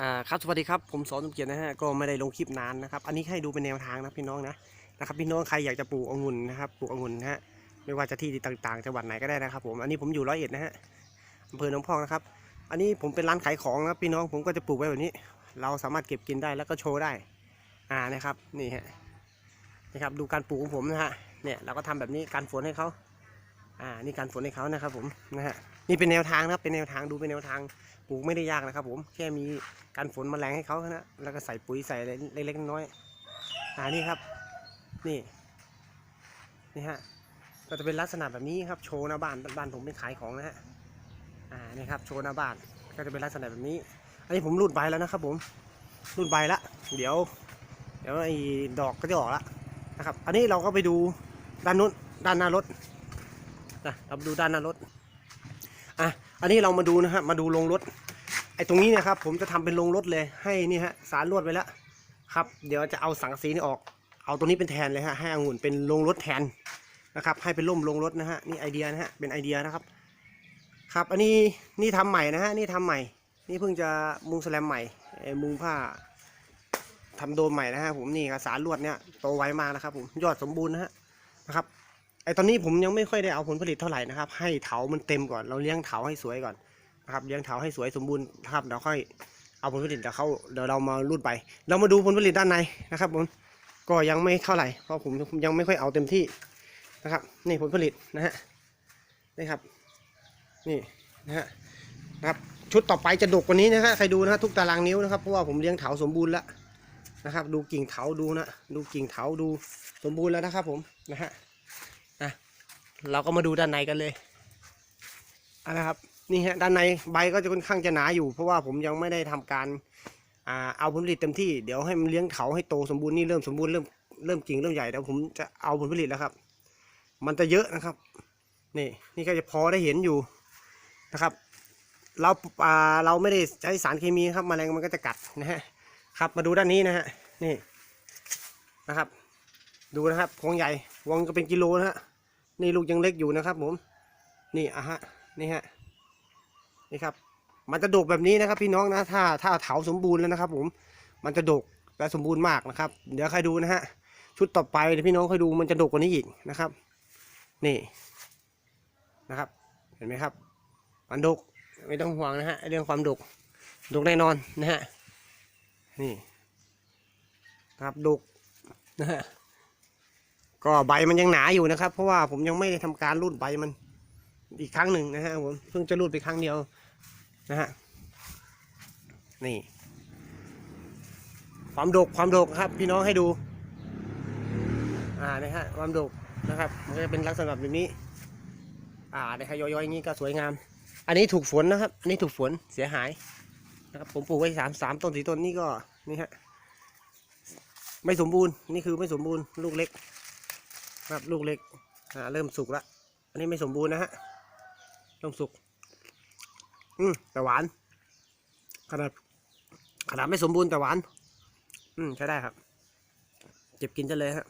อ่าครับสวัสดีครับผมสอนสมเกียรตินะฮะก็ไม่ได้ลงคลิปนานนะครับ อันนี้ให้ดูเป็นแนวทางนะพี่น้องนะนะครับพี่น้องใครอยากจะปลูกองุ่นนะครับปลูกองุ่นนะฮะไม่ว่าจะที่ต่างๆจังหวัดไหนก็ได้นะครับ ผมอันนี้ผมอยู่ร้อยเอ็ดนะฮะอำเภอหนองพอกนะครับ อันนี้ผมเป็นร้านขายของนะพี่น้องผมก็จะปลูกไว้แบบนี้ เราสามารถเก็บกินได้แล้วก็โชว์ได้อ่านะครับนี่ฮะนี่ครับดูการปลูกของผมนะฮะเนี่ยเราก็ทำแบบนี้การฝนให้เขา อ่านี่การฝนให้เขานะครับผมนะฮะนี่เป็นแนวทางนะครับเป็นแนวทางดูเป็นแนวทางปลูกไม่ได้ยากนะครับ ผมแค่มีการฝนมาแมลงให้เขานะแล้วก็ใส่ปุ๋ยใส่อะไรเล็กๆน้อยๆอ่านี่ครับ นี่นี่ฮะก็จะเป็นลักษณะแบบนี้ครับโชว์หน้าบ้านบ้านผมเป็นขายของนะฮะอ่านี่ครับโชว์หน้าบ้านก็จะเป็นลักษณะแบบนี้ อันนี้ผมรูดใบแล้วนะครับ ผมรูดใบละเดี๋ยว เดี๋ยวไอ้ดอกก็จะออกละนะครับ อันนี้เราก็ไปดูด้านนู้นด้านหน้ารถ นะเราดูด้านหน้ารถอะอันนี้เรามาดูนะฮะมาดูโรงรถไอ้ตรงนี้นะครับ ผมจะทำเป็นโรงรถเลยให้นี่ฮะสารลวดไว้แล้วครับ เดี๋ยวจะเอาสังกะสีนี่ออก เอาตัวนี้เป็นแทนเลยฮะให้องุ่นเป็นโรงรถแทนนะครับ ให้เป็นร่มโรงรถนะฮะนี่ไอเดียนะฮะเป็นไอเดียนะครับครับ อันนี้นี่ทำใหม่นะฮะนี่ทำใหม่ นี่เพิ่งจะมุงแสลมใหม่มุงผ้าทำโดมใหม่นะฮะผมนี่ครับสารลวดเนี่ยโตไวมากนะครับผมยอดสมบูรณ์นะฮะนะครับ ไอตอนนี้ผมยังไม่ค่อยได้เอาผลผลิตเท่าไหร่นะครับ ให้เถามันเต็มก่อน เราเลี้ยงเถาให้สวยก่อนนะครับเลี้ยงเถาให้สวยสมบูรณ์นะครับเดี๋ยวค่อยเอาผลผลิตเดี๋ยวเขาเดี๋ยวเรามารูดไป เรามาดูผลผลิตด้านในนะครับผมก็ยังไม่เท่าไหร่เพราะผมยังไม่ค่อยเอาเต็มที่นะครับ นี่ผลผลิตนะฮะนี่ครับ นี่นะฮะนะครับ ชุดต่อไปจะดกกว่านี้นะฮะใครดูนะทุกตารางนิ้วนะครับเพราะว่าผมเลี้ยงเถาสมบูรณ์แล้วนะครับ ดูกิ่งเถาดูนะดูกิ่งเถาดูสมบูรณ์แล้วนะครับ ผมนะฮะ เราก็มาดูด้านในกันเลยอะนะครับนี่ฮะด้านในใบก็จะค่อนข้างจะหนาอยู่ เพราะว่าผมยังไม่ได้ทำการอ่าเอาผลผลิตเต็มที่เดี๋ยวให้มันเลี้ยงเขาให้โตสมบูรณ์นี่เริ่มสมบูรณ์เริ่มเริ่มกิ่งเริ่มใหญ่แล้วผมจะเอาผลผลิตแล้วครับ มันจะเยอะนะครับ นี่นี่ก็จะพอได้เห็นอยู่นะครับเราอ่าเราไม่ได้ใช้สารเคมีครับแมลงมันก็จะกัดนะฮะครับมาดูด้านนี้นะฮะนี่นะครับ ดูนะครับพวงใหญ่วงก็เป็นกิโลนะฮะ นี่ลูกยังเล็กอยู่นะครับผม นี่อะฮะ นี่ฮะ นี่ครับ มันจะดกแบบนี้นะครับ พี่น้องนะ ถ้าถ้าเถาสมบูรณ์แล้วนะครับ ผม มันจะดกและสมบูรณ์มากนะครับ เดี๋ยวใครดูนะฮะ ชุดต่อไปเดี๋ยวพี่น้องคอยดูมันจะดกกว่านี้อีกนะครับ นี่นะครับ เห็นไหมครับ มันดก ไม่ต้องห่วงนะฮะ เรื่องความดก ดกแน่นอนนะฮะ นี่ ครับดกนะฮะ ก็ใบมันยังหนาอยู่นะครับ เพราะว่าผมยังไม่ได้ทำการรูดใบมันอีกครั้งหนึ่งนะฮะผมเพิ่งจะรูดไปครั้งเดียวนะฮะนี่ ความดกความดกครับ พี่น้องให้ดู อ่านะฮะความดกนะครับ มันก็จะเป็นลักษณะแบบนี้ อ่านะครับย้อยๆอย่างนี้ก็สวยงาม อันนี้ถูกฝนนะครับอันนี้ถูกฝนเสียหายนะครับผมปลูกไว้สามสามต้นสี่ต้นนี่ก็นี่ฮะไม่สมบูรณ์นี่คือไม่สมบูรณ์ลูกเล็ก ครับลูกเล็กอ่าเริ่มสุกแล้วอันนี้ไม่สมบูรณ์นะฮะต้มสุก อืมแต่หวาน ขนาดขนาดไม่สมบูรณ์แต่หวาน อืมใช้ได้ครับ เก็บกินจะเลยฮะ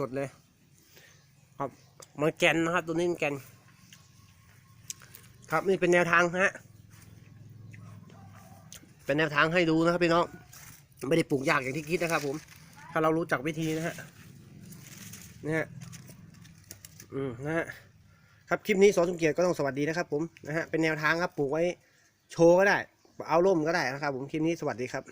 สดๆเลย ครับมันแกนนะครับ ตัวนี้มันแกน ครับนี่เป็นแนวทางฮะ เป็นแนวทางให้ดูนะครับพี่น้อง ไม่ได้ปลูกยากอย่างที่คิดนะครับผม ถ้าเรารู้จักวิธีนะฮะ นะฮะอืมนะฮะครับคลิปนี้สอนสมเกียรติก็ต้องสวัสดีนะครับ ผมนะฮะเป็นแนวทางครับปลูกไว้โชว์ก็ได้ เอาร่มก็ได้นะครับ ผมคลิปนี้สวัสดีครับ